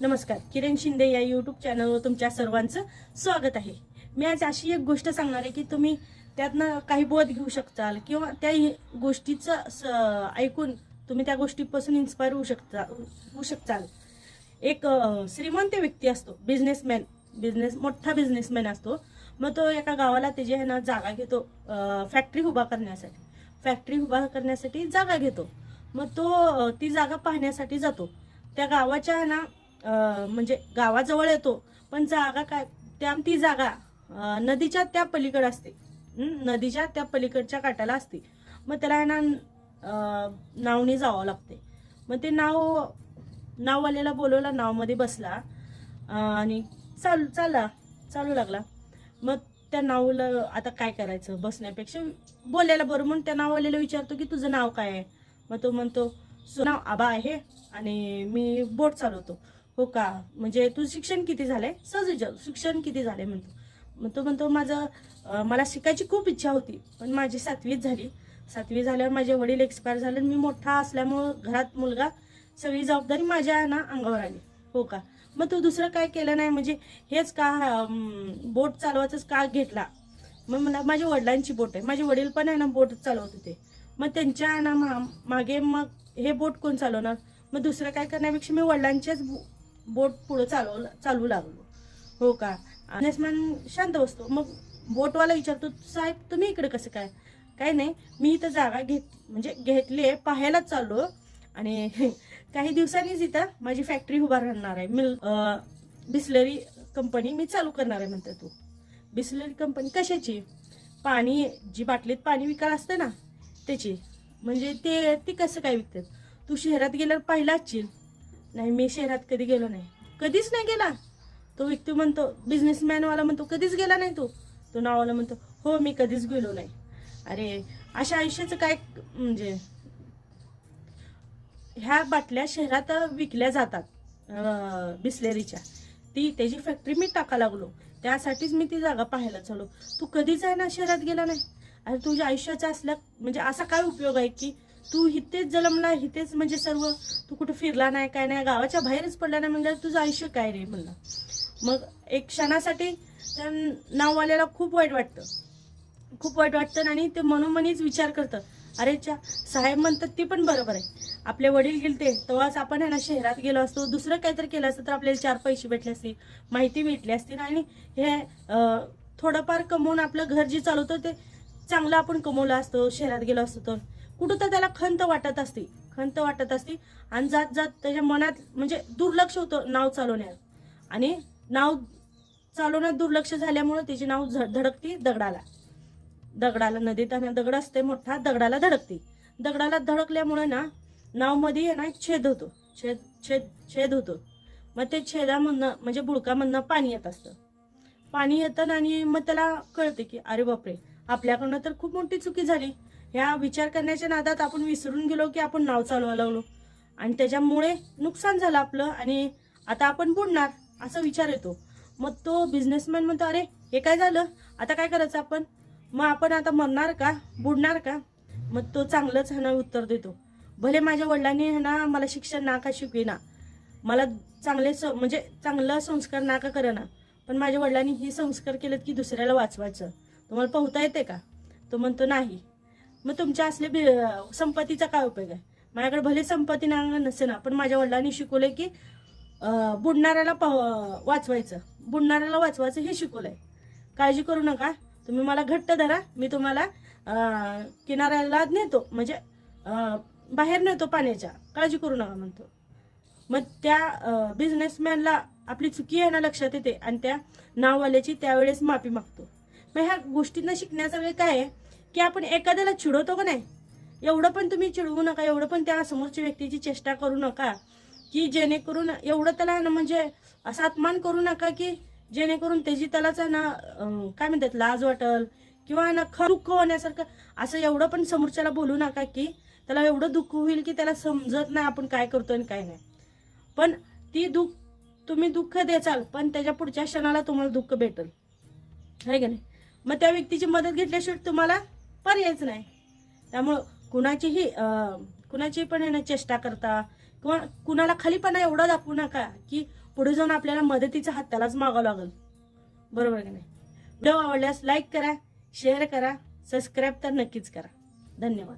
नमस्कार. किरण शिंदे या यूट्यूब चॅनलवर तुमच्या सर्वांचं स्वागत आहे. मी आज अशी एक गोष्ट सांगणार आहे की तुम्ही त्यातनं काही बोध घेऊ शकताल किंवा त्या गोष्टीचं स- ऐकून तुम्ही त्या गोष्टीपासून इन्स्पायर होऊ शकता होऊ शकताल. एक श्रीमंत व्यक्ती असतो बिझनेसमॅन बिझनेस मोठा बिझनेसमॅन असतो. मग तो एका गावाला त्याची आहे ना जागा घेतो फॅक्टरी उभा करण्यासाठी. फॅक्टरी उभा करण्यासाठी जागा घेतो. मग तो ती जागा पाहण्यासाठी जातो. त्या गावाच्या आहे ना म्हणजे गावाजवळ येतो पण जागा काय? त्या ती जागा नदीच्या त्या पलीकडे असते. नदीच्या त्या पलीकडच्या काठाला असते. मग त्याला आहे ना नावने नावनी जावं लागते. मग ते नाव नाववाल्याला बोलवला नावमध्ये बसला. आणि चाल चालला चालू लागला. मग त्या नावला आता काय करायचं? बसण्यापेक्षा बोलायला बरं. म्हणून त्या नाववाल्याला विचारतो की तुझं नाव काय आहे? मग तो म्हणतो सुनाव आबा आहे आणि मी बोट चालवतो. हो का? म्हणजे तू शिक्षण किती झालंय? सहज शिक्षण किती झाले म्हणतो. मग तो म्हणतो माझं मला शिकायची खूप इच्छा होती पण माझी सातवीच झाली. सातवी झाल्यावर माझे वडील एक्सपायर झाले आणि मी मोठा असल्यामुळं घरात मुलगा सगळी जबाबदारी माझ्या ना अंगावर आली. हो का? मग तू दुसरं काय केलं नाही? म्हणजे हेच का बोट चालवायचंच का घेतला? मग मला माझ्या वडिलांची बोट आहे. माझे वडील पण आहे ना बोट चालवत होते. मग त्यांच्या ना मागे मग हे बोट कोण चालवणार? मग दुसरं काय करण्यापेक्षा मी वडिलांचेच बो- बोट पुढं चालव चालू लागलो. हो का? बिझनेसमॅन शांत बसतो. मग बोटवाला विचारतो साहेब तुम्ही इकडे कसं काय? काय नाही मी इथं जागा घेत म्हणजे घेतली आहे पाहायलाच चाललो आणि काही दिवसांनीच इथं माझी फॅक्टरी उभा राहणार आहे. मिल बिस्लरी कंपनी मी चालू करणार आहे म्हणते तू. बिस्लरी कंपनी कशाची? पाणी जी बाटलीत पाणी विकायला असतं ना त्याची. म्हणजे ते ती कसं काय विकतात? तू शहरात गेल्यावर पाहिला असशील. नाही मी शहरात कधी गेलो नाही. कधीच नाही गेला. तो व्यक्ती म्हणतो बिझनेसमॅनवाला म्हणतो कधीच गेला नाही तू? तो नावाला म्हणतो हो मी कधीच गेलो नाही. अरे अशा आयुष्याचं काय म्हणजे ह्या बाटल्या शहरात विकल्या जातात बिस्लेरीच्या. ती त्याची फॅक्टरी मी टाका लागलो. त्यासाठीच मी ती जागा पाहायला चालू तू कधीच आहे ना शहरात गेला नाही? अरे तुझ्या आयुष्याचा असल्या म्हणजे असा काय उपयोग आहे की तू इथेच जलमला इथेच म्हणजे सर्व. तू कुठं फिरला नाही काय नाही गावाच्या बाहेरच पडला नाही म्हणजे तुझं आयुष्य काय रे म्हणलं. मग एक क्षणासाठी त्या नाववाल्याला खूप वाईट वाटतं. खूप वाईट वाटतं आणि ते मनोमनीच विचार करतं. अरे च्या साहेब म्हणतात ते पण बरोबर आहे. आपले वडील गेलते तेव्हाच आपण आहे ना शहरात गेलो असतो. दुसरं काहीतरी केलं असतं तर आपल्याला चार पैसे भेटले असते माहिती भेटली असतील आणि हे थोडंफार कमवून आपलं घर जे चालवतं ते चांगलं आपण कमवलं असतो शहरात गेलो असतो तर. कुठं तर त्याला खंत वाटत असते खंत वाटत असते. आणि जात जात त्याच्या मनात म्हणजे दुर्लक्ष होतं नाव चालवण्यात. आणि नाव चालवण्यात दुर्लक्ष झाल्यामुळं त्याची नाव झ- दगडाला. दगडाला नदीत आणि दगड असते मोठा दगडाला धडकते. दगडाला धडकल्यामुळे ना नावमध्ये आहे ना एक छेद होतो. छेद छेद छेद होतो. मग ते छेदामधनं म्हणजे बुडकामधनं पाणी येत असतं. पाणी येतं आणि मग त्याला कळते की अरे बापरे आपल्याकडनं तर खूप मोठी चुकी झाली. ह्या विचार करण्याच्या नादात आपण विसरून गेलो की आपण नाव चालवायला लागलो. आणि त्याच्यामुळे नुकसान झालं आपलं आणि आता आपण बुडणार असा विचार येतो. मग तो बिझनेसमॅन म्हणतो अरे हे काय झालं? आता काय करायचं आपण? मग आपण आता मरणार का? बुडणार का? मग तो चांगलंच ह्यानं उत्तर देतो. भले माझ्या वडिलांनी ह्यांना मला शिक्षण ना का शिकविना मला चांगले स म्हणजे चांगलं संस्कार ना का करेना पण माझ्या वडिलांनी हे संस्कार केलेत की दुसऱ्याला वाचवायचं. तुम्हाला पोहता येते का? तो म्हणतो नाही. मग तुमच्या असले बि- संपत्तीचा काय उपयोग आहे? माझ्याकडे भले संपत्ती ना नसे ना पण माझ्या वडिलांनी शिकवलंय की बुडणाऱ्याला पाह वाचवायचं. बुडणाऱ्याला वाचवायचं हे शिकवलंय. काळजी करू नका. तुम्ही मला घट्ट धरा. मी तुम्हाला किनाऱ्याला नेतो. म्हणजे बाहेर नेतो पाण्याच्या. काळजी करू नका म्हणतो. मग त्या बिझनेसमॅनला आपली चुकी आहे ना लक्षात येते. आणि त्या नाववाल्याची त्यावेळेस माफी मागतो. मग ह्या गोष्टींना शिकण्याचा वेळ काय आहे? की आपण एखाद्याला चिडवतो का नाही? एवढं पण तुम्ही चिडवू नका एवढं पण त्या समोरच्या व्यक्तीची चेष्टा करू नका. की जेणेकरून एवढं त्याला ना म्हणजे असा अपमान करू नका की जेणेकरून त्याची त्यालाच आहे ना काय म्हणतात लाज वाटल किंवा ना खर दुःख होण्यासारखं असं एवढं पण समोरच्याला बोलू नका की त्याला एवढं दुःख होईल की त्याला समजत नाही आपण काय करतो आणि काय नाही. पण ती दुःख तुम्ही दुःख देचाल पण त्याच्या पुढच्या क्षणाला तुम्हाला दुःख भेटल. आहे का नाही? मग त्या व्यक्तीची मदत घेतल्याशिवाय तुम्हाला पर्यायच नाही. त्यामुळं कुणाचीही कुणाचीही पण आहे ना चेष्टा करता किंवा कुणाला खालीपणा एवढा दाखवू नका की पुढे जाऊन आपल्याला मदतीचा हात त्यालाच मागावं लागेल. बरोबर की नाही? व्हिडिओ आवडल्यास लाईक करा शेअर करा सबस्क्राईब तर नक्कीच करा. धन्यवाद.